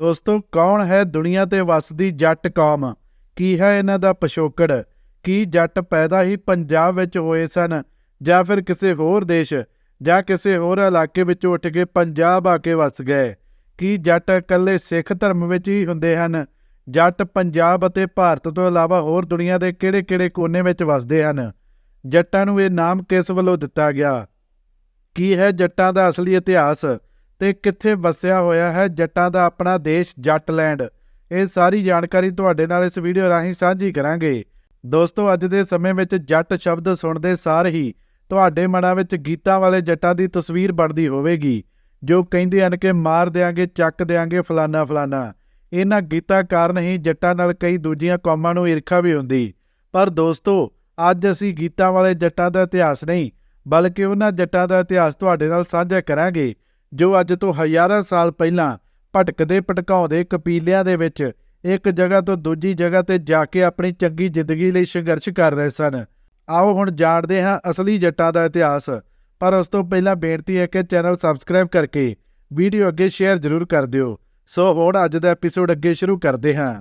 ਦੋਸਤੋ, ਕੌਣ ਹੈ ਦੁਨੀਆ ਤੇ ਵਸਦੀ ਜੱਟ ਕੌਮ? ਕੀ ਹੈ ਇਹਨਾਂ ਦਾ ਪਿਛੋਕੜ? ਕੀ ਜੱਟ ਪੈਦਾ ਹੀ ਪੰਜਾਬ ਵਿੱਚ ਹੋਏ ਸਨ? ਜਾਂ ਫਿਰ ਕਿਸੇ ਹੋਰ ਦੇਸ਼? ਜਾਂ ਕਿਸੇ ਹੋਰ ਇਲਾਕੇ ਵਿੱਚ ਉੱਠ ਕੇ ਪੰਜਾਬ ਆ ਕੇ ਵਸ ਗਏ? ਕੀ ਜੱਟ ਇਕੱਲੇ ਸਿੱਖ ਧਰਮ ਵਿੱਚ ਹੀ ਹੁੰਦੇ ਹਨ? ਜੱਟ ਪੰਜਾਬ ਅਤੇ ਭਾਰਤ ਤੋਂ ਇਲਾਵਾ ਹੋਰ ਦੁਨੀਆ ਦੇ ਕਿਹੜੇ-ਕਿਹੜੇ ਕੋਨੇ ਵਿੱਚ ਵਸਦੇ ਹਨ? ਜੱਟਾਂ ਨੂੰ ਇਹ ਨਾਮ ਕਿਸ ਵੱਲੋਂ ਦਿੱਤਾ ਗਿਆ? ਕੀ ਹੈ ਜੱਟਾਂ ਦਾ ਅਸਲੀ ਇਤਿਹਾਸ? ਤੇ ਕਿੱਥੇ ਵਸਿਆ ਹੋਇਆ ਹੈ, ਜੱਟਾਂ ਦਾ ਆਪਣਾ ਦੇਸ਼ ਜੱਟਲੈਂਡ। ਇਹ ਸਾਰੀ ਜਾਣਕਾਰੀ ਤੁਹਾਡੇ ਨਾਲ ਇਸ ਵੀਡੀਓ ਰਾਹੀਂ ਸਾਂਝੀ ਕਰਾਂਗੇ। ਦੋਸਤੋ, ਅੱਜ ਦੇ ਸਮੇਂ ਵਿੱਚ ਜੱਟ ਸ਼ਬਦ ਸੁਣਦੇ ਸਾਰ ਹੀ ਤੁਹਾਡੇ ਮਨਾਂ ਵਿੱਚ ਗੀਤਾਂ ਵਾਲੇ ਜੱਟਾਂ ਦੀ ਤਸਵੀਰ ਬਣਦੀ ਹੋਵੇਗੀ, ਜੋ ਕਹਿੰਦੇ ਹਨ ਕਿ ਮਾਰ ਦਿਆਂਗੇ, ਚੱਕ ਦਿਆਂਗੇ, ਫਲਾਨਾ ਫਲਾਨਾ। ਇਹਨਾਂ ਗੀਤਾਂ ਕਾਰਨ ਹੀ ਜੱਟਾਂ ਨਾਲ ਕਈ ਦੂਜੀਆਂ ਕੌਮਾਂ ਨੂੰ ਈਰਖਾ ਵੀ ਹੁੰਦੀ। ਪਰ ਦੋਸਤੋ, ਅੱਜ ਅਸੀਂ ਗੀਤਾਂ ਵਾਲੇ ਜੱਟਾਂ ਦਾ ਇਤਿਹਾਸ ਨਹੀਂ, ਬਲਕਿ ਉਹਨਾਂ ਜੱਟਾਂ ਦਾ ਇਤਿਹਾਸ ਤੁਹਾਡੇ ਨਾਲ ਸਾਂਝਾ ਕਰਾਂਗੇ। ਜੋ ਅੱਜ ਤੋਂ ਹਜ਼ਾਰਾਂ ਸਾਲ ਪਹਿਲਾਂ ਭਟਕਦੇ ਭਟਕਾਉਂਦੇ ਕਪੀਲਿਆਂ ਦੇ ਵਿੱਚ ਇੱਕ ਜਗ੍ਹਾ ਤੋਂ ਦੂਜੀ ਜਗ੍ਹਾ ਤੇ ਜਾ ਕੇ ਆਪਣੀ ਚੰਗੀ ਜ਼ਿੰਦਗੀ ਲਈ ਸੰਘਰਸ਼ ਕਰ ਰਹੇ ਸਨ। ਆਓ ਹੁਣ ਜਾਣਦੇ ਹਾਂ ਅਸਲੀ ਜੱਟਾਂ ਦਾ ਇਤਿਹਾਸ। ਪਰ ਉਸ ਤੋਂ ਪਹਿਲਾਂ ਬੇਨਤੀ ਹੈ ਕਿ ਚੈਨਲ ਸਬਸਕ੍ਰਾਈਬ ਕਰਕੇ ਵੀਡੀਓ ਅੱਗੇ ਸ਼ੇਅਰ ਜ਼ਰੂਰ ਕਰ ਦਿਓ। ਸੋ ਹੁਣ ਅੱਜ ਦਾ ਐਪੀਸੋਡ ਅੱਗੇ ਸ਼ੁਰੂ ਕਰਦੇ ਹਾਂ।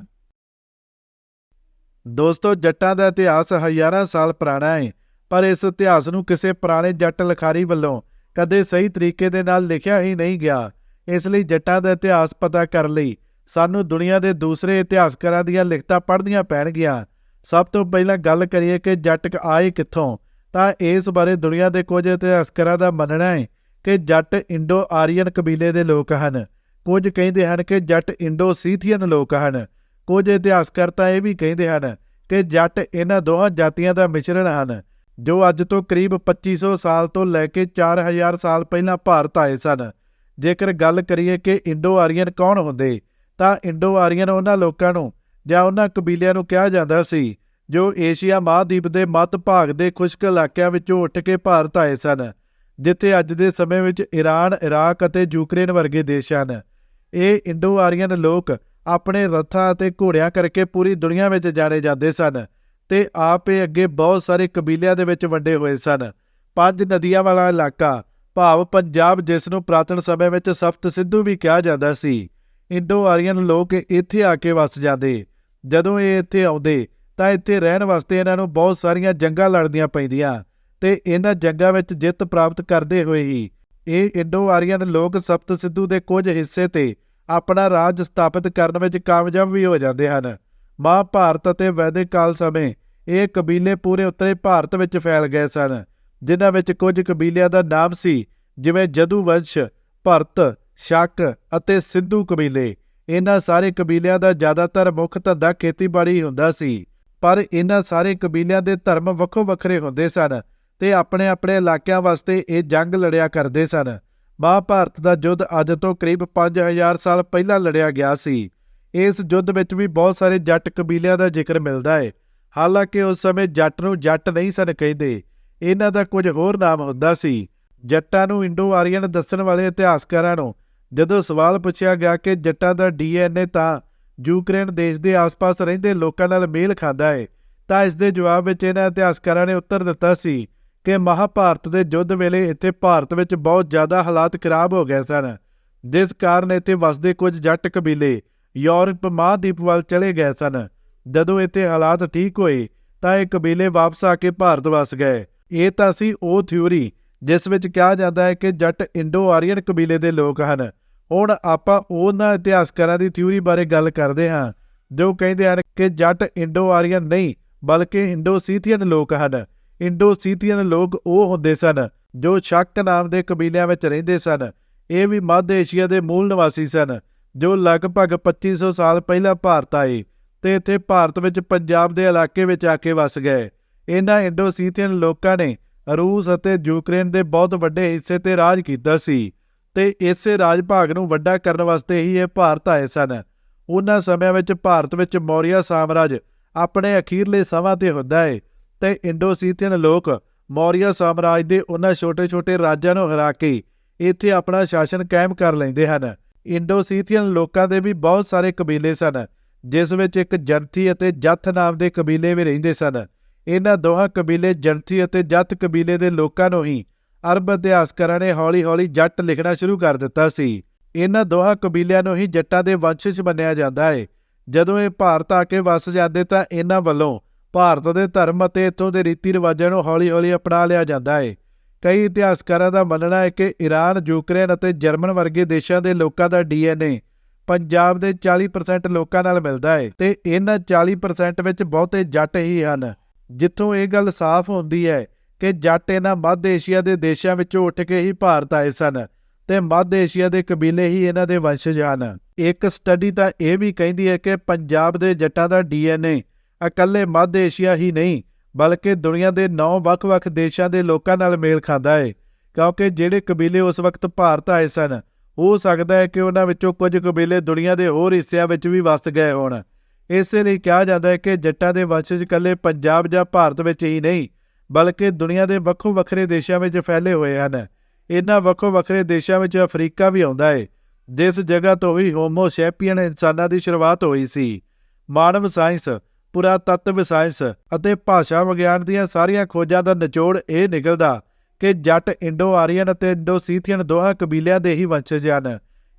ਦੋਸਤੋ, ਜੱਟਾਂ ਦਾ ਇਤਿਹਾਸ ਹਜ਼ਾਰਾਂ ਸਾਲ ਪੁਰਾਣਾ ਹੈ, ਪਰ ਇਸ ਇਤਿਹਾਸ ਨੂੰ ਕਿਸੇ ਪੁਰਾਣੇ ਜੱਟ ਲਿਖਾਰੀ ਵੱਲੋਂ ਕਦੇ ਸਹੀ ਤਰੀਕੇ ਦੇ ਨਾਲ ਲਿਖਿਆ ਹੀ ਨਹੀਂ ਗਿਆ। ਇਸ ਲਈ ਜੱਟਾਂ ਦਾ ਇਤਿਹਾਸ ਪਤਾ ਕਰਨ ਲਈ ਸਾਨੂੰ ਦੁਨੀਆ ਦੇ ਦੂਸਰੇ ਇਤਿਹਾਸਕਾਰਾਂ ਦੀਆਂ ਲਿਖਤਾਂ ਪੜ੍ਹਨੀਆਂ ਪੈਣਗੀਆਂ। ਸਭ ਤੋਂ ਪਹਿਲਾਂ ਗੱਲ ਕਰੀਏ ਕਿ ਜੱਟ ਆਏ ਕਿੱਥੋਂ? ਤਾਂ ਇਸ ਬਾਰੇ ਦੁਨੀਆ ਦੇ ਕੁਝ ਇਤਿਹਾਸਕਾਰਾਂ ਦਾ ਮੰਨਣਾ ਹੈ ਕਿ ਜੱਟ ਇੰਡੋ ਆਰੀਅਨ ਕਬੀਲੇ ਦੇ ਲੋਕ ਹਨ। ਕੁਝ ਕਹਿੰਦੇ ਹਨ ਕਿ ਜੱਟ ਇੰਡੋ ਸੀਥੀਅਨ ਲੋਕ ਹਨ। ਕੁਝ ਇਤਿਹਾਸਕਾਰ ਤਾਂ ਇਹ ਵੀ ਕਹਿੰਦੇ ਹਨ ਕਿ ਜੱਟ ਇਹਨਾਂ ਦੋਹਾਂ ਜਾਤੀਆਂ ਦਾ ਮਿਸ਼ਰਣ ਹਨ। ਜੋ ਅੱਜ ਤੋਂ ਕਰੀਬ 2500 ਸਾਲ ਤੋਂ ਲੈ ਕੇ 4000 ਸਾਲ ਪਹਿਲਾਂ ਭਾਰਤ ਆਏ ਸਨ। ਜੇਕਰ ਗੱਲ ਕਰੀਏ ਕਿ ਇੰਡੋ ਆਰੀਅਨ ਕੌਣ ਹੁੰਦੇ ਤਾਂ ਇੰਡੋ ਆਰੀਅਨ ਉਹਨਾਂ ਲੋਕਾਂ ਨੂੰ ਜਾਂ ਉਹਨਾਂ ਕਬੀਲਿਆਂ ਨੂੰ ਕਿਹਾ ਜਾਂਦਾ ਸੀ ਜੋ ਏਸ਼ੀਆ ਮਹਾਦੀਪ ਦੇ ਮੱਧ ਭਾਗ ਦੇ ਖੁਸ਼ਕ ਇਲਾਕਿਆਂ ਵਿੱਚੋਂ ਉੱਠ ਕੇ ਭਾਰਤ ਆਏ ਸਨ ਜਿੱਥੇ ਅੱਜ ਦੇ ਸਮੇਂ ਵਿੱਚ ਈਰਾਨ, ਇਰਾਕ ਅਤੇ ਯੂਕਰੇਨ ਵਰਗੇ ਦੇਸ਼ ਹਨ। ਇਹ ਇੰਡੋ ਆਰੀਅਨ ਲੋਕ ਆਪਣੇ ਰੱਥਾਂ ਅਤੇ ਘੋੜਿਆਂ ਕਰਕੇ ਪੂਰੀ ਦੁਨੀਆ ਵਿੱਚ ਜਾਣੇ ਜਾਂਦੇ ਸਨ। ਤੇ ਆਪ ਇਹ ਅੱਗੇ ਬਹੁਤ ਸਾਰੇ ਕਬੀਲਿਆਂ ਦੇ ਵਿੱਚ ਵੰਡੇ ਹੋਏ ਸਨ। ਪੰਜ ਨਦੀਆਂ ਵਾਲਾ ਇਲਾਕਾ, ਭਾਵ ਪੰਜਾਬ ਜਿਸ ਨੂੰ ਪ੍ਰਾਤਨ ਸਮੇਂ ਵਿੱਚ ਸਪਤ ਸਿੱਧੂ ਵੀ ਕਿਹਾ ਜਾਂਦਾ ਸੀ। ਇੰਡੋ ਆਰੀਅਨ ਲੋਕ ਇੱਥੇ ਆ ਕੇ ਵਸ ਜਾਂਦੇ। ਜਦੋਂ ਇਹ ਇੱਥੇ ਆਉਂਦੇ, ਤਾਂ ਇੱਥੇ ਰਹਿਣ ਵਾਸਤੇ ਇਹਨਾਂ ਨੂੰ ਬਹੁਤ ਸਾਰੀਆਂ ਜੰਗਾਂ ਲੜਨੀਆਂ ਪੈਂਦੀਆਂ ਤੇ ਇਹਨਾਂ ਜੰਗਾਂ ਵਿੱਚ ਜਿੱਤ ਪ੍ਰਾਪਤ ਕਰਦੇ ਹੋਏ ਹੀ ਇਹ ਇੰਡੋ ਆਰੀਅਨ ਲੋਕ ਸਪਤ ਸਿੱਧੂ ਦੇ ਕੁਝ ਹਿੱਸੇ ਤੇ ਆਪਣਾ ਰਾਜ ਸਥਾਪਿਤ ਕਰਨ ਵਿੱਚ ਕਾਮਯਾਬ ਵੀ ਹੋ ਜਾਂਦੇ ਹਨ। ਮਹਾਭਾਰਤ ਅਤੇ ਵੈਦਿਕ ਕਾਲ ਸਮੇਂ ਇਹ ਕਬੀਲੇ ਪੂਰੇ ਉੱਤਰੀ ਭਾਰਤ ਵਿੱਚ ਫੈਲ ਗਏ ਸਨ, ਜਿਨ੍ਹਾਂ ਵਿੱਚ ਕੁਝ ਕਬੀਲਿਆਂ ਦਾ ਨਾਮ ਸੀ, ਜਿਵੇਂ ਜਦੂ ਵੰਸ਼ ਭਰਤ, ਸ਼ੱਕ ਅਤੇ ਸਿੰਧੂ ਕਬੀਲੇ। ਇਹਨਾਂ ਸਾਰੇ ਕਬੀਲਿਆਂ ਦਾ ਜ਼ਿਆਦਾਤਰ ਮੁੱਖ ਧੰਦਾ ਖੇਤੀਬਾੜੀ ਹੁੰਦਾ ਸੀ, ਪਰ ਇਹਨਾਂ ਸਾਰੇ ਕਬੀਲਿਆਂ ਦੇ ਧਰਮ ਵੱਖੋ ਵੱਖਰੇ ਹੁੰਦੇ ਸਨ ਤੇ ਆਪਣੇ ਆਪਣੇ ਇਲਾਕਿਆਂ ਵਾਸਤੇ ਇਹ ਜੰਗ ਲੜਿਆ ਕਰਦੇ ਸਨ। ਮਹਾਭਾਰਤ ਦਾ ਯੁੱਧ ਅੱਜ ਤੋਂ ਕਰੀਬ 5000 ਸਾਲ ਪਹਿਲਾਂ ਲੜਿਆ ਗਿਆ ਸੀ। ਇਸ ਯੁੱਧ ਵਿੱਚ ਵੀ ਬਹੁਤ ਸਾਰੇ ਜੱਟ ਕਬੀਲਿਆਂ ਦਾ ਜ਼ਿਕਰ ਮਿਲਦਾ ਹੈ ਹਾਲਾਂਕਿ ਉਸ ਸਮੇਂ ਜੱਟ ਨੂੰ ਜੱਟ ਨਹੀਂ ਸਨ ਕਹਿੰਦੇ। ਇਹਨਾਂ ਦਾ ਕੁਝ ਹੋਰ ਨਾਮ ਹੁੰਦਾ ਸੀ। ਜੱਟਾਂ ਨੂੰ ਇੰਡੋ ਆਰੀਅਨ ਦੱਸਣ ਵਾਲੇ ਇਤਿਹਾਸਕਾਰਾਂ ਨੂੰ ਜਦੋਂ ਸਵਾਲ ਪੁੱਛਿਆ ਗਿਆ ਕਿ ਜੱਟਾਂ ਦਾ ਡੀਐਨਏ ਤਾਂ ਯੂਕਰੇਨ ਦੇਸ਼ ਦੇ ਆਸ-ਪਾਸ ਰਹਿੰਦੇ ਲੋਕਾਂ ਨਾਲ ਮੇਲ ਖਾਂਦਾ ਹੈ ਤਾਂ ਇਸ ਦੇ ਜਵਾਬ ਵਿੱਚ ਇਹਨਾਂ ਇਤਿਹਾਸਕਾਰਾਂ ਨੇ ਉੱਤਰ ਦਿੱਤਾ ਸੀ ਕਿ ਮਹਾਭਾਰਤ ਦੇ ਯੁੱਧ ਵੇਲੇ ਇੱਥੇ ਭਾਰਤ ਵਿੱਚ ਬਹੁਤ ਜ਼ਿਆਦਾ ਹਾਲਾਤ ਖਰਾਬ ਹੋ ਗਏ ਸਨ। ਜਿਸ ਕਾਰਨ ਇੱਥੇ ਵਸਦੇ ਕੁਝ ਜੱਟ ਕਬੀਲੇ ਯੂਰਪ ਮਹਾਦੀਪ ਵੱਲ ਚਲੇ ਗਏ ਸਨ। ਜਦੋਂ ਇੱਥੇ ਹਾਲਾਤ ਠੀਕ ਹੋਏ, ਤਾਂ ਇਹ ਕਬੀਲੇ ਵਾਪਸ ਆ ਕੇ ਭਾਰਤ ਵਸ ਗਏ। ਇਹ ਤਾਂ ਸੀ ਉਹ ਥਿਊਰੀ, ਜਿਸ ਵਿੱਚ ਕਿਹਾ ਜਾਂਦਾ ਹੈ ਕਿ ਜੱਟ ਇੰਡੋ ਆਰੀਅਨ ਕਬੀਲੇ ਦੇ ਲੋਕ ਹਨ। ਹੁਣ ਆਪਾਂ ਉਹਨਾਂ ਇਤਿਹਾਸਕਾਰਾਂ ਦੀ ਥਿਊਰੀ ਬਾਰੇ ਗੱਲ ਕਰਦੇ ਹਾਂ, ਜੋ ਕਹਿੰਦੇ ਹਨ ਕਿ ਜੱਟ ਇੰਡੋ ਆਰੀਅਨ ਨਹੀਂ, ਬਲਕਿ ਇੰਡੋ ਸੀਥੀਅਨ ਲੋਕ ਹਨ। ਇੰਡੋ ਸੀਥੀਅਨ ਲੋਕ ਉਹ ਹੁੰਦੇ ਸਨ, ਜੋ ਸ਼ੱਕ ਨਾਮ ਦੇ ਕਬੀਲਿਆਂ ਵਿੱਚ ਰਹਿੰਦੇ ਸਨ। ਇਹ ਵੀ ਮੱਧ ਏਸ਼ੀਆ ਦੇ ਮੂਲ ਨਿਵਾਸੀ ਸਨ। ਜੋ ਲਗਭਗ 2500 ਸਾਲ ਪਹਿਲਾਂ ਭਾਰਤ ਆਏ ਤੇ ਇੱਥੇ ਭਾਰਤ ਵਿੱਚ ਪੰਜਾਬ ਦੇ ਇਲਾਕੇ ਵਿੱਚ ਆ ਕੇ ਵਸ ਗਏ। ਇਹਨਾਂ ਇੰਡੋਸੀਥੀਅਨ ਲੋਕਾਂ ਨੇ ਰੂਸ ਅਤੇ ਯੂਕਰੇਨ ਦੇ ਬਹੁਤ ਵੱਡੇ ਹਿੱਸੇ ਤੇ ਰਾਜ ਕੀਤਾ ਸੀ ਤੇ ਇਸੇ ਰਾਜ ਭਾਗ ਨੂੰ ਵੱਡਾ ਕਰਨ ਵਾਸਤੇ ਹੀ ਇਹ ਭਾਰਤ ਆਏ ਸਨ। ਉਹਨਾਂ ਸਮਿਆਂ ਵਿੱਚ ਭਾਰਤ ਵਿੱਚ ਮੌਰੀਆ ਸਾਮਰਾਜ ਆਪਣੇ ਅਖੀਰਲੇ ਸਮਾਂ ਤੇ ਹੁੰਦਾ ਹੈ ਤੇ ਇੰਡੋਸੀਥੀਅਨ ਲੋਕ ਮੌਰੀਆ ਸਾਮਰਾਜ ਦੇ ਉਹਨਾਂ ਛੋਟੇ-ਛੋਟੇ ਰਾਜਾਂ ਨੂੰ ਹਰਾ ਕੇ ਇੱਥੇ ਆਪਣਾ ਸ਼ਾਸਨ ਕਾਇਮ ਕਰ ਲੈਂਦੇ ਹਨ। ਇੰਡੋਸੀਥੀਅਨ ਲੋਕਾਂ ਦੇ ਵੀ ਬਹੁਤ ਸਾਰੇ ਕਬੀਲੇ ਸਨ, ਜਿਸ ਵਿੱਚ ਇੱਕ ਜਰਥੀ ਅਤੇ ਜੱਥ ਨਾਮ ਦੇ ਕਬੀਲੇ ਵੀ ਰਹਿੰਦੇ ਸਨ। ਇਹਨਾਂ ਦੋਹਾਂ ਕਬੀਲੇ ਜਰਥੀ ਅਤੇ ਜੱਥ ਕਬੀਲੇ ਦੇ ਲੋਕਾਂ ਨੂੰ ਹੀ ਅਰਬ ਇਤਿਹਾਸਕਾਰਾਂ ਨੇ ਹੌਲੀ-ਹੌਲੀ ਜੱਟ ਲਿਖਣਾ ਸ਼ੁਰੂ ਕਰ ਦਿੱਤਾ ਸੀ। ਇਹਨਾਂ ਦੋਹਾਂ ਕਬੀਲਿਆਂ ਨੂੰ ਹੀ ਜੱਟਾਂ ਦੇ ਵੰਸ਼ਜ ਮੰਨਿਆ ਜਾਂਦਾ ਹੈ ਜਦੋਂ ਇਹ ਭਾਰਤ ਆ ਕੇ ਵਸ ਜਾਂਦੇ ਤਾਂ ਇਹਨਾਂ ਵੱਲੋਂ ਭਾਰਤ ਦੇ ਧਰਮ ਅਤੇ ਇੱਥੋਂ ਦੇ ਰੀਤੀ ਰਿਵਾਜਾਂ ਨੂੰ ਹੌਲੀ-ਹੌਲੀ ਅਪਣਾ ਲਿਆ ਜਾਂਦਾ ਹੈ ਕਈ ਇਤਿਹਾਸਕਾਰਾਂ ਦਾ ਮੰਨਣਾ ਹੈ ਕਿ ਈਰਾਨ, ਯੂਕਰੇਨ ਅਤੇ ਜਰਮਨ ਵਰਗੇ ਦੇਸ਼ਾਂ ਦੇ ਲੋਕਾਂ ਦਾ ਡੀਐਨਏ ਪੰਜਾਬ ਦੇ 40% ਲੋਕਾਂ ਨਾਲ ਮਿਲਦਾ ਹੈ ਤੇ ਇਹਨਾਂ 40% ਵਿੱਚ ਬਹੁਤੇ ਜੱਟ ਹੀ ਹਨ। ਜਿੱਥੋਂ ਇਹ ਗੱਲ ਸਾਫ਼ ਹੁੰਦੀ ਹੈ ਕਿ ਜੱਟ ਇਹਨਾਂ ਮੱਧ ਏਸ਼ੀਆ ਦੇ ਦੇਸ਼ਾਂ ਵਿੱਚੋਂ ਉੱਠ ਕੇ ਹੀ ਭਾਰਤ ਆਏ ਸਨ ਤੇ ਮੱਧ ਏਸ਼ੀਆ ਦੇ ਕਬੀਲੇ ਹੀ ਇਹਨਾਂ ਦੇ ਵੰਸ਼ਜ ਹਨ। ਇੱਕ ਸਟੱਡੀ ਤਾਂ ਇਹ ਵੀ ਕਹਿੰਦੀ ਹੈ ਕਿ ਪੰਜਾਬ ਦੇ ਜੱਟਾਂ ਦਾ ਡੀਐਨਏ ਇਕੱਲੇ ਮੱਧ ਏਸ਼ੀਆ ਹੀ ਨਹੀਂ ਬਲਕਿ ਦੁਨੀਆ ਦੇ 9 ਵੱਖ-ਵੱਖ ਦੇਸ਼ਾਂ ਦੇ ਲੋਕਾਂ ਨਾਲ ਮੇਲ ਖਾਂਦਾ ਹੈ ਕਿਉਂਕਿ ਜਿਹੜੇ ਕਬੀਲੇ ਉਸ ਵਕਤ ਭਾਰਤ ਆਏ ਸਨ, ਹੋ ਸਕਦਾ ਹੈ ਕਿ ਉਹਨਾਂ ਵਿੱਚੋਂ ਕੁਝ ਕਬੀਲੇ ਦੁਨੀਆ ਦੇ ਹੋਰ ਹਿੱਸਿਆਂ ਵਿੱਚ ਵੀ ਵਸ ਗਏ ਹੋਣ। ਇਸੇ ਲਈ ਕਿਹਾ ਜਾਂਦਾ ਹੈ ਕਿ ਜੱਟਾਂ ਦੇ ਵੰਸ਼ਜ ਇਕੱਲੇ ਪੰਜਾਬ ਜਾਂ ਭਾਰਤ ਵਿੱਚ ਹੀ ਨਹੀਂ, ਬਲਕਿ ਦੁਨੀਆ ਦੇ ਵੱਖੋ ਵੱਖਰੇ ਦੇਸ਼ਾਂ ਵਿੱਚ ਫੈਲੇ ਹੋਏ ਹਨ। ਇਹਨਾਂ ਵੱਖੋ ਵੱਖਰੇ ਦੇਸ਼ਾਂ ਵਿੱਚ ਅਫਰੀਕਾ ਵੀ ਆਉਂਦਾ ਹੈ ਜਿਸ ਜਗ੍ਹਾ ਤੋਂ ਹੀ ਹੋਮੋ ਸੈਪੀਅਨ ਇਨਸਾਨਾਂ ਦੀ ਸ਼ੁਰੂਆਤ ਹੋਈ ਸੀ। ਮਾਨਵ ਸਾਇੰਸ ਪੁਰਾਤੱਤਵ ਸਾਇੰਸ ਅਤੇ ਭਾਸ਼ਾ ਵਿਗਿਆਨ ਦੀਆਂ ਸਾਰੀਆਂ ਖੋਜਾਂ ਦਾ ਨਿਚੋੜ ਇਹ ਨਿਕਲਦਾ ਕਿ ਜੱਟ ਇੰਡੋ ਆਰੀਅਨ ਅਤੇ ਇੰਡੋ ਸੀਥੀਅਨ ਦੋਹਾਂ ਕਬੀਲਿਆਂ ਦੇ ਹੀ ਵੰਸ਼ਜ ਹਨ।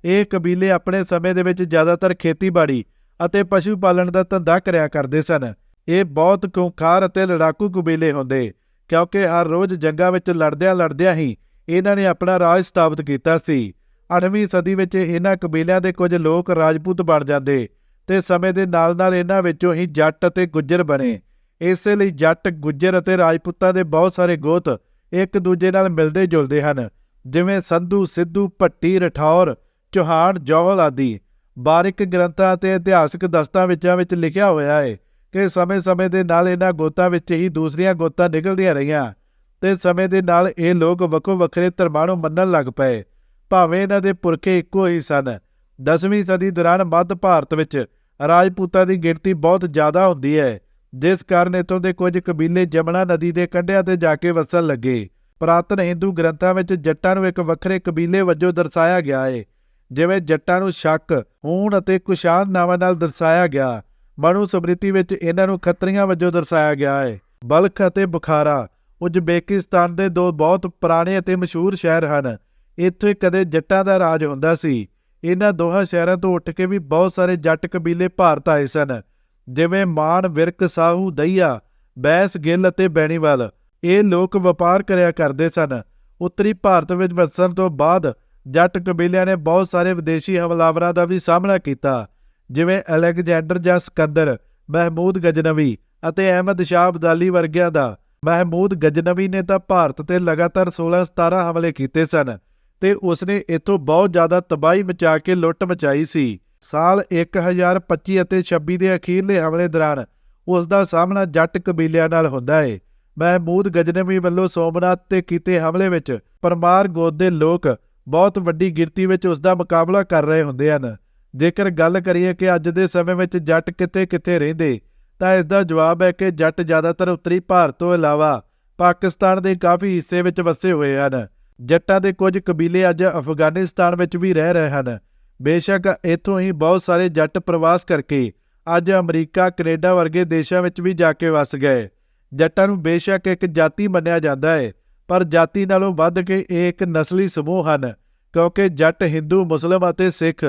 ਇਹ ਕਬੀਲੇ ਆਪਣੇ ਸਮੇਂ ਦੇ ਵਿੱਚ ਜ਼ਿਆਦਾਤਰ ਖੇਤੀਬਾੜੀ ਅਤੇ ਪਸ਼ੂ ਪਾਲਣ ਦਾ ਧੰਦਾ ਕਰਿਆ ਕਰਦੇ ਸਨ। ਇਹ ਬਹੁਤ ਖੂੰਖਾਰ ਅਤੇ ਲੜਾਕੂ ਕਬੀਲੇ ਹੁੰਦੇ, ਕਿਉਂਕਿ ਹਰ ਰੋਜ਼ ਜੰਗਾਂ ਵਿੱਚ ਲੜਦਿਆਂ ਲੜਦਿਆਂ ਹੀ ਇਹਨਾਂ ਨੇ ਆਪਣਾ ਰਾਜ ਸਥਾਪਿਤ ਕੀਤਾ ਸੀ। 8ਵੀਂ ਸਦੀ ਵਿੱਚ ਇਹਨਾਂ ਕਬੀਲਿਆਂ ਦੇ ਕੁਝ ਲੋਕ ਰਾਜਪੂਤ ਬਣ ਜਾਂਦੇ ਤੇ ਸਮੇਂ ਦੇ ਨਾਲ-ਨਾਲ ਇਹਨਾਂ ਵਿੱਚੋਂ ਹੀ ਜੱਟ ਅਤੇ ਗੁੱਜਰ ਬਣੇ। ਇਸੇ ਲਈ ਜੱਟ, ਗੁੱਜਰ ਅਤੇ ਰਾਜਪੂਤਾਂ ਦੇ ਬਹੁਤ ਸਾਰੇ ਗੋਤ ਇੱਕ ਦੂਜੇ ਨਾਲ ਮਿਲਦੇ ਜੁਲਦੇ ਹਨ। ਜਿਵੇਂ ਸੰਧੂ, ਸਿੱਧੂ, ਭੱਟੀ, ਰਠੌਰ, ਚੌਹਾਨ, ਜੌਹਲ ਆਦਿ। ਬਾਰਿਕ ਗ੍ਰੰਥਾਂ ਅਤੇ ਇਤਿਹਾਸਕ ਦਸਤਾਵੇਜ਼ਾਂ ਵਿੱਚ ਲਿਖਿਆ ਹੋਇਆ ਹੈ ਕਿ ਸਮੇਂ-ਸਮੇਂ ਦੇ ਨਾਲ ਇਹਨਾਂ ਗੋਤਾਂ ਵਿੱਚ ਹੀ ਦੂਸਰੀਆਂ ਗੋਤਾਂ ਨਿਕਲਦੀਆਂ ਰਹੀਆਂ ਤੇ ਸਮੇਂ ਦੇ ਨਾਲ ਇਹ ਲੋਕ ਵੱਖੋ ਵੱਖਰੇ ਧਰਮਾਂ ਨੂੰ ਮੰਨਣ ਲੱਗ ਪਏ। ਭਾਵੇਂ ਇਹਨਾਂ ਦੇ ਪੁਰਖੇ ਇੱਕੋ ਹੀ ਸਨ। 10ਵੀਂ ਸਦੀ ਦੌਰਾਨ ਮੱਧ ਭਾਰਤ ਵਿੱਚ ਰਾਜਪੂਤਾਂ ਦੀ ਗਿਣਤੀ ਬਹੁਤ ਜ਼ਿਆਦਾ ਹੁੰਦੀ ਹੈ, ਜਿਸ ਕਾਰਨ ਇਥੋਂ ਦੇ ਕੁਝ ਕਬੀਲੇ ਜਮਨਾ ਨਦੀ ਦੇ ਕੰਢਿਆਂ ਤੇ ਜਾ ਕੇ ਵਸਣ ਲੱਗੇ। ਪ੍ਰਾਤਨ ਹਿੰਦੂ ਗ੍ਰੰਥਾਂ ਵਿੱਚ ਜੱਟਾਂ ਨੂੰ ਇੱਕ ਵੱਖਰੇ ਕਬੀਲੇ ਵਜੋਂ ਦਰਸਾਇਆ ਗਿਆ ਹੈ ਜਿਵੇਂ ਜੱਟਾਂ ਨੂੰ ਸ਼ੱਕ ਹੂਣ ਅਤੇ ਕੁਸ਼ਾਨ ਨਾਵਾਂ ਨਾਲ ਦਰਸਾਇਆ ਗਿਆ। ਮਨੂ ਸਮ੍ਰਿਤੀ ਵਿੱਚ ਇਹਨਾਂ ਨੂੰ ਖੱਤਰੀਆਂ ਵਜੋਂ ਦਰਸਾਇਆ ਗਿਆ ਹੈ ਬਲਖ ਅਤੇ ਬੁਖਾਰਾ, ਉਜ਼ਬੇਕਿਸਤਾਨ ਦੇ ਦੋ ਬਹੁਤ ਪੁਰਾਣੇ ਅਤੇ ਮਸ਼ਹੂਰ ਸ਼ਹਿਰ ਹਨ। ਇੱਥੇ ਕਦੇ ਜੱਟਾਂ ਦਾ ਰਾਜ ਹੁੰਦਾ ਸੀ। ਇਹਨਾਂ ਦੋਹਾਂ ਸ਼ਹਿਰਾਂ ਤੋਂ ਉੱਠ ਕੇ ਵੀ ਬਹੁਤ ਸਾਰੇ ਜੱਟ ਕਬੀਲੇ ਭਾਰਤ ਆਏ ਸਨ, ਜਿਵੇਂ ਮਾਨ ਵਿਰਕ ਸਾਹੂ ਦਈਆ, ਬੈਸ ਗਿੱਲ ਅਤੇ ਬੈਣੀਵਾਲ। ਇਹ ਲੋਕ ਵਪਾਰ ਕਰਿਆ ਕਰਦੇ ਸਨ। ਉੱਤਰੀ ਭਾਰਤ ਵਿੱਚ ਵਸਣ ਤੋਂ ਬਾਅਦ ਜੱਟ ਕਬੀਲਿਆਂ ਨੇ ਬਹੁਤ ਸਾਰੇ ਵਿਦੇਸ਼ੀ ਹਮਲਾਵਰਾਂ ਦਾ ਵੀ ਸਾਹਮਣਾ ਕੀਤਾ, ਜਿਵੇਂ ਅਲੈਗਜ਼ੈਂਡਰ ਜਾਂ ਸਕੰਦਰ, ਮਹਿਮੂਦ ਗਜਨਵੀ ਅਤੇ ਅਹਿਮਦ ਸ਼ਾਹ ਅਬਦਾਲੀ ਵਰਗਿਆਂ ਦਾ। ਮਹਿਮੂਦ ਗਜਨਵੀ ਨੇ ਤਾਂ ਭਾਰਤ ਤੇ ਲਗਾਤਾਰ 16-17 ਹਮਲੇ ਕੀਤੇ ਸਨ। ਤੇ ਉਸਨੇ ਇੱਥੋਂ ਬਹੁਤ ਜ਼ਿਆਦਾ ਤਬਾਹੀ ਮਚਾ ਕੇ ਲੁੱਟ ਮਚਾਈ ਸੀ। ਸਾਲ 1025 ਅਤੇ 26 ਦੇ ਅਖੀਰਲੇ ਹਮਲੇ ਦੌਰਾਨ ਉਸ ਦਾ ਸਾਹਮਣਾ ਜੱਟ ਕਬੀਲਿਆਂ ਨਾਲ ਹੁੰਦਾ ਹੈ ਮਹਿਮੂਦ ਗਜਨਵੀ ਵੱਲੋਂ ਸੋਮਨਾਥ ਤੇ ਕੀਤੇ ਹਮਲੇ ਵਿੱਚ ਪਰਮਾਰ ਗੋਦ ਦੇ ਲੋਕ ਬਹੁਤ ਵੱਡੀ ਗਿਣਤੀ ਵਿੱਚ ਉਸ ਦਾ ਮੁਕਾਬਲਾ ਕਰ ਰਹੇ ਹੁੰਦੇ ਹਨ। ਜੇਕਰ ਗੱਲ ਕਰੀਏ ਕਿ ਅੱਜ ਦੇ ਸਮੇਂ ਵਿੱਚ ਜੱਟ ਕਿੱਥੇ-ਕਿੱਥੇ ਰਹਿੰਦੇ, ਤਾਂ ਇਸ ਦਾ ਜਵਾਬ ਹੈ ਕਿ ਜੱਟ ਜ਼ਿਆਦਾਤਰ ਉੱਤਰੀ ਭਾਰਤ ਤੋਂ ਇਲਾਵਾ ਪਾਕਿਸਤਾਨ ਦੇ ਕਾਫੀ ਹਿੱਸੇ ਵਿੱਚ ਵਸੇ ਹੋਏ ਹਨ। ਜੱਟਾਂ ਦੇ ਕੁਝ ਕਬੀਲੇ ਅੱਜ ਅਫਗਾਨਿਸਤਾਨ ਵਿੱਚ ਵੀ ਰਹਿ ਰਹੇ ਹਨ। ਬੇਸ਼ੱਕ ਇੱਥੋਂ ਹੀ ਬਹੁਤ ਸਾਰੇ ਜੱਟ ਪ੍ਰਵਾਸ ਕਰਕੇ ਅੱਜ ਅਮਰੀਕਾ, ਕੈਨੇਡਾ ਵਰਗੇ ਦੇਸ਼ਾਂ ਵਿੱਚ ਵੀ ਜਾ ਕੇ ਵਸ ਗਏ। ਜੱਟਾਂ ਨੂੰ ਬੇਸ਼ੱਕ ਇੱਕ ਜਾਤੀ ਮੰਨਿਆ ਜਾਂਦਾ ਹੈ, ਪਰ ਜਾਤੀ ਨਾਲੋਂ ਵੱਧ ਕੇ ਇਹ ਇੱਕ ਨਸਲੀ ਸਮੂਹ ਹਨ, ਕਿਉਂਕਿ ਜੱਟ ਹਿੰਦੂ, ਮੁਸਲਮ ਅਤੇ ਸਿੱਖ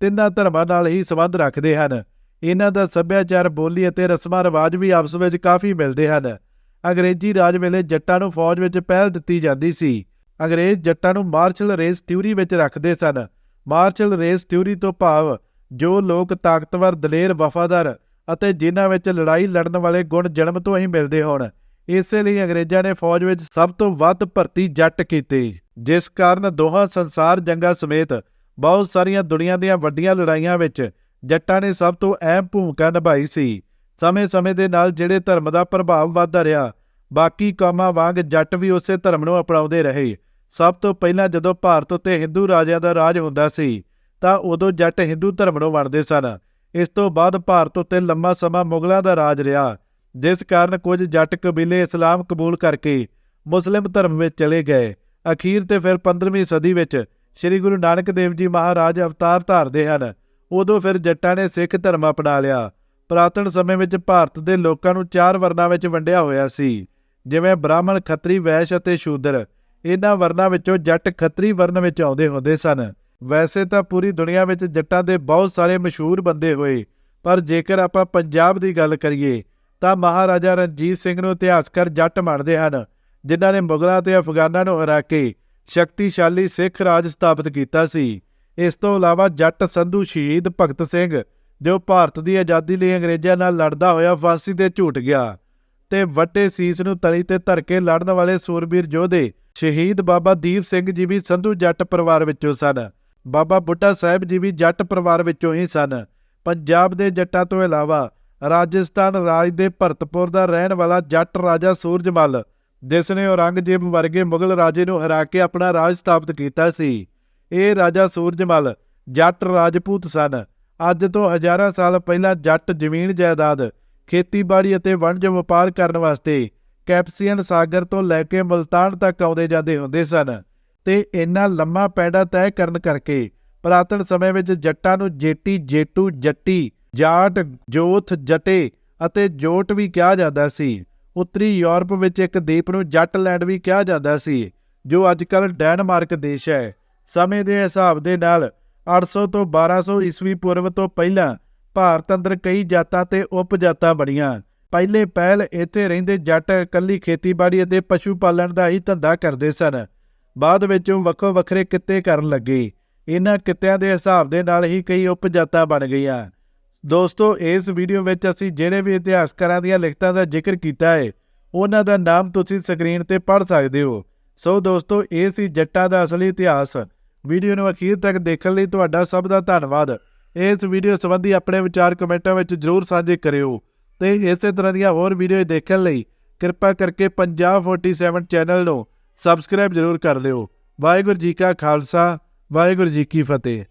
ਤਿੰਨਾਂ ਧਰਮਾਂ ਨਾਲ ਹੀ ਸੰਬੰਧ ਰੱਖਦੇ ਹਨ। ਇਹਨਾਂ ਦਾ ਸੱਭਿਆਚਾਰ, ਬੋਲੀ ਅਤੇ ਰਸਮਾਂ ਰਿਵਾਜ ਵੀ ਆਪਸ ਵਿੱਚ ਕਾਫੀ ਮਿਲਦੇ ਹਨ। ਅੰਗਰੇਜ਼ੀ ਰਾਜ ਵੇਲੇ ਜੱਟਾਂ ਨੂੰ ਫੌਜ ਵਿੱਚ ਪਹਿਲ ਦਿੱਤੀ ਜਾਂਦੀ ਸੀ। ਅੰਗਰੇਜ਼ ਜੱਟਾਂ ਨੂੰ ਮਾਰਸ਼ਲ ਰੇਸ ਥਿਊਰੀ ਵਿੱਚ ਰੱਖਦੇ ਸਨ। ਮਾਰਸ਼ਲ ਰੇਸ ਥਿਊਰੀ ਤੋਂ ਭਾਵ ਜੋ ਲੋਕ ਤਾਕਤਵਰ, ਦਲੇਰ, ਵਫਾਦਾਰ ਅਤੇ ਜਿਨ੍ਹਾਂ ਵਿੱਚ ਲੜਾਈ ਲੜਨ ਵਾਲੇ ਗੁਣ ਜਨਮ ਤੋਂ ਹੀ ਮਿਲਦੇ ਹੋਣ। ਇਸੇ ਲਈ ਅੰਗਰੇਜ਼ਾਂ ਨੇ ਫੌਜ ਵਿੱਚ ਸਭ ਤੋਂ ਵੱਧ ਭਰਤੀ ਜੱਟ ਕੀਤੇ, ਜਿਸ ਕਾਰਨ ਦੋਹਾਂ ਸੰਸਾਰ ਜੰਗਾਂ ਸਮੇਤ ਬਹੁਤ ਸਾਰੀਆਂ ਦੁਨੀਆ ਦੀਆਂ ਵੱਡੀਆਂ ਲੜਾਈਆਂ ਵਿੱਚ ਜੱਟਾਂ ਨੇ ਸਭ ਤੋਂ ਅਹਿਮ ਭੂਮਿਕਾ ਨਿਭਾਈ ਸੀ। ਸਮੇਂ-ਸਮੇਂ ਦੇ ਨਾਲ ਜਿਹੜੇ ਧਰਮ ਦਾ ਪ੍ਰਭਾਵ ਵੱਧਦਾ ਰਿਹਾ ਬਾਕੀ ਕੌਮਾਂ ਵਾਂਗ ਜੱਟ ਵੀ ਉਸੇ ਧਰਮ ਨੂੰ ਅਪਣਾਉਂਦੇ ਰਹੇ। ਸਭ ਤੋਂ ਪਹਿਲਾਂ ਜਦੋਂ ਭਾਰਤ ਉੱਤੇ ਹਿੰਦੂ ਰਾਜਿਆਂ ਦਾ ਰਾਜ ਹੁੰਦਾ ਸੀ, ਤਾਂ ਉਦੋਂ ਜੱਟ ਹਿੰਦੂ ਧਰਮ ਨੂੰ ਵੰਡਦੇ ਸਨ। ਇਸ ਤੋਂ ਬਾਅਦ ਭਾਰਤ ਉੱਤੇ ਲੰਮਾ ਸਮਾਂ ਮੁਗਲਾਂ ਦਾ ਰਾਜ ਰਿਹਾ, ਜਿਸ ਕਾਰਨ ਕੁਝ ਜੱਟ ਕਬੀਲੇ ਇਸਲਾਮ ਕਬੂਲ ਕਰਕੇ ਮੁਸਲਿਮ ਧਰਮ ਵਿੱਚ ਚਲੇ ਗਏ। ਅਖੀਰ ਤੇ ਫਿਰ 15ਵੀਂ ਸਦੀ ਵਿੱਚ ਸ੍ਰੀ ਗੁਰੂ ਨਾਨਕ ਦੇਵ ਜੀ ਮਹਾਰਾਜ ਅਵਤਾਰ ਧਾਰਦੇ ਹਨ। ਉਦੋਂ ਫਿਰ ਜੱਟਾਂ ਨੇ ਸਿੱਖ ਧਰਮ ਅਪਣਾ ਲਿਆ। ਪ੍ਰਾਤਨ ਸਮੇਂ ਵਿੱਚ ਭਾਰਤ ਦੇ ਲੋਕਾਂ ਨੂੰ ਚਾਰ ਵਰਨਾਂ ਵਿੱਚ ਵੰਡਿਆ ਹੋਇਆ ਸੀ। ਜਿਵੇਂ ਬ੍ਰਾਹਮਣ ਖੱਤਰੀ ਵੈਸ਼ ਅਤੇ ਸ਼ੂਦਰ, ਇਹਨਾਂ ਵਰਨਾਂ ਵਿੱਚੋਂ ਜੱਟ ਖੱਤਰੀ ਵਰਨ ਵਿੱਚ ਆਉਂਦੇ ਹੁੰਦੇ ਸਨ। ਵੈਸੇ ਤਾਂ ਪੂਰੀ ਦੁਨੀਆ ਵਿੱਚ ਜੱਟਾਂ ਦੇ ਬਹੁਤ ਸਾਰੇ ਮਸ਼ਹੂਰ ਬੰਦੇ ਹੋਏ, ਪਰ ਜੇਕਰ ਆਪਾਂ ਪੰਜਾਬ ਦੀ ਗੱਲ ਕਰੀਏ, ਤਾਂ ਮਹਾਰਾਜਾ ਰਣਜੀਤ ਸਿੰਘ ਨੂੰ ਇਤਿਹਾਸਕਾਰ ਜੱਟ ਮੰਨਦੇ ਹਨ, ਜਿਨ੍ਹਾਂ ਨੇ ਮੁਗਲਾਂ ਤੇ ਅਫਗਾਨਾਂ ਨੂੰ ਹਰਾ ਕੇ ਸ਼ਕਤੀਸ਼ਾਲੀ ਸਿੱਖ ਰਾਜ ਸਥਾਪਿਤ ਕੀਤਾ ਸੀ। ਇਸ ਤੋਂ ਇਲਾਵਾ ਜੱਟ ਸੰਧੂ ਸ਼ਹੀਦ ਭਗਤ ਸਿੰਘ, ਜੋ ਭਾਰਤ ਦੀ ਆਜ਼ਾਦੀ ਲਈ ਅੰਗਰੇਜ਼ਾਂ ਨਾਲ ਲੜਦਾ ਹੋਇਆ ਫਾਂਸੀ ਤੇ ਝੂਟ ਗਿਆ। ਤੇ ਵੱਟੇ ਸੀਸ ਨੂੰ ਤਲੀ ਤੇ ਧਰ ਕੇ ਲੜਨ ਵਾਲੇ ਸੂਰਬੀਰ ਯੋਧੇ ਸ਼ਹੀਦ ਬਾਬਾ ਦੀਪ ਸਿੰਘ ਜੀ ਵੀ ਸੰਧੂ ਜੱਟ ਪਰਿਵਾਰ ਵਿੱਚੋਂ ਸਨ। ਬਾਬਾ ਬੁੱਢਾ ਸਾਹਿਬ ਜੀ ਵੀ ਜੱਟ ਪਰਿਵਾਰ ਵਿੱਚੋਂ ਹੀ ਸਨ। ਪੰਜਾਬ ਦੇ ਜੱਟਾਂ ਤੋਂ ਇਲਾਵਾ ਰਾਜਸਥਾਨ ਰਾਜ ਦੇ ਭਰਤਪੁਰ ਦਾ ਰਹਿਣ ਵਾਲਾ ਜੱਟ ਰਾਜਾ ਸੂਰਜਮਲ ਜਿਸ ਨੇ ਔਰੰਗਜ਼ੇਬ ਵਰਗੇ ਮੁਗਲ ਰਾਜੇ ਨੂੰ ਹਰਾ ਕੇ ਆਪਣਾ ਰਾਜ ਸਥਾਪਿਤ ਕੀਤਾ ਸੀ। ਇਹ ਰਾਜਾ ਸੂਰਜਮਲ ਜੱਟ ਰਾਜਪੂਤ ਸਨ। ਅੱਜ ਤੋਂ ਹਜ਼ਾਰਾਂ ਸਾਲ ਪਹਿਲਾਂ ਜੱਟ ਜ਼ਮੀਨ ਜਾਇਦਾਦ ਖੇਤੀਬਾੜੀ ਅਤੇ ਵਣਜ ਵਪਾਰ ਕਰਨ ਵਾਸਤੇ ਕੈਪਸੀਅਨ ਸਾਗਰ ਤੋਂ ਲੈ ਕੇ ਮਲਤਾਨ ਤੱਕ ਆਉਂਦੇ ਜਾਂਦੇ ਹੁੰਦੇ ਸਨ ਤੇ ਇੰਨਾ ਲੰਮਾ ਪੈਂਡਾ ਤੈਅ ਕਰਨ ਕਰਕੇ ਪੁਰਾਤਨ ਸਮੇਂ ਵਿੱਚ ਜੱਟਾਂ ਨੂੰ ਜੇਟੀ, ਜੇਟੂ, ਜੱਟੀ, ਜਾਟ, ਜੋਥ, ਜਟੇ ਅਤੇ ਜੋਟ ਵੀ ਕਿਹਾ ਜਾਂਦਾ ਸੀ। ਉੱਤਰੀ ਯੂਰਪ ਵਿੱਚ ਇੱਕ ਦੀਪ ਨੂੰ ਜੱਟਲੈਂਡ ਵੀ ਕਿਹਾ ਜਾਂਦਾ ਸੀ, ਜੋ ਅੱਜਕੱਲ ਡੈਨਮਾਰਕ ਦੇਸ਼ ਹੈ। ਸਮੇਂ ਦੇ ਹਿਸਾਬ ਦੇ ਨਾਲ 800 ਤੋਂ 1200 ਈਸਵੀ ਪੂਰਵ ਤੋਂ ਪਹਿਲਾਂ ਭਾਰਤ ਅੰਦਰ ਕਈ ਜਾਤਾਂ ਤੇ ਉਪਜਾਤਾਂ ਬਣੀਆਂ। ਪਹਿਲੇ ਪਹਿਲ ਇੱਥੇ ਰਹਿੰਦੇ ਜੱਟ ਇਕੱਲੀ ਖੇਤੀਬਾੜੀ ਅਤੇ ਪਸ਼ੂ ਪਾਲਣ ਦਾ ਹੀ ਧੰਦਾ ਕਰਦੇ ਸਨ। ਬਾਅਦ ਵਿੱਚ ਉਹ ਵੱਖੋ ਵੱਖਰੇ ਕਿੱਤੇ ਕਰਨ ਲੱਗੇ। ਇਹਨਾਂ ਕਿੱਤਿਆਂ ਦੇ ਹਿਸਾਬ ਦੇ ਨਾਲ ਹੀ ਕਈ ਉਪ ਜਾਤਾਂ ਬਣ ਗਈਆਂ। ਦੋਸਤੋ, ਇਸ ਵੀਡੀਓ ਵਿੱਚ ਅਸੀਂ ਜਿਹੜੇ ਵੀ ਇਤਿਹਾਸਕਾਰਾਂ ਦੀਆਂ ਲਿਖਤਾਂ ਦਾ ਜ਼ਿਕਰ ਕੀਤਾ ਹੈ, ਉਹਨਾਂ ਦਾ ਨਾਮ ਤੁਸੀਂ ਸਕਰੀਨ ਤੇ ਪੜ੍ਹ ਸਕਦੇ ਹੋ। ਸੋ ਦੋਸਤੋ, ਇਹ ਸੀ ਜੱਟਾਂ ਦਾ ਅਸਲੀ ਇਤਿਹਾਸ। ਵੀਡੀਓ ਨੂੰ ਅਖੀਰ ਤੱਕ ਦੇਖਣ ਲਈ ਤੁਹਾਡਾ ਸਭ ਦਾ ਧੰਨਵਾਦ। ਇਸ ਵੀਡੀਓ ਸੰਬੰਧੀ ਆਪਣੇ ਵਿਚਾਰ ਕਮੈਂਟਾਂ ਵਿੱਚ ਜ਼ਰੂਰ ਸਾਂਝੇ ਕਰਿਓ ਤੇ ਇਸੇ ਤਰ੍ਹਾਂ ਦੀਆਂ ਹੋਰ ਵੀਡੀਓ ਦੇਖਣ ਲਈ ਕਿਰਪਾ ਕਰਕੇ ਪੰਜਾਬ 47 ਚੈਨਲ ਨੂੰ ਸਬਸਕ੍ਰਾਈਬ ਜ਼ਰੂਰ ਕਰ ਲਿਓ। ਵਾਹਿਗੁਰੂ ਜੀ ਕਾ ਖਾਲਸਾ, ਵਾਹਿਗੁਰੂ ਜੀ ਕੀ ਫਤਿਹ।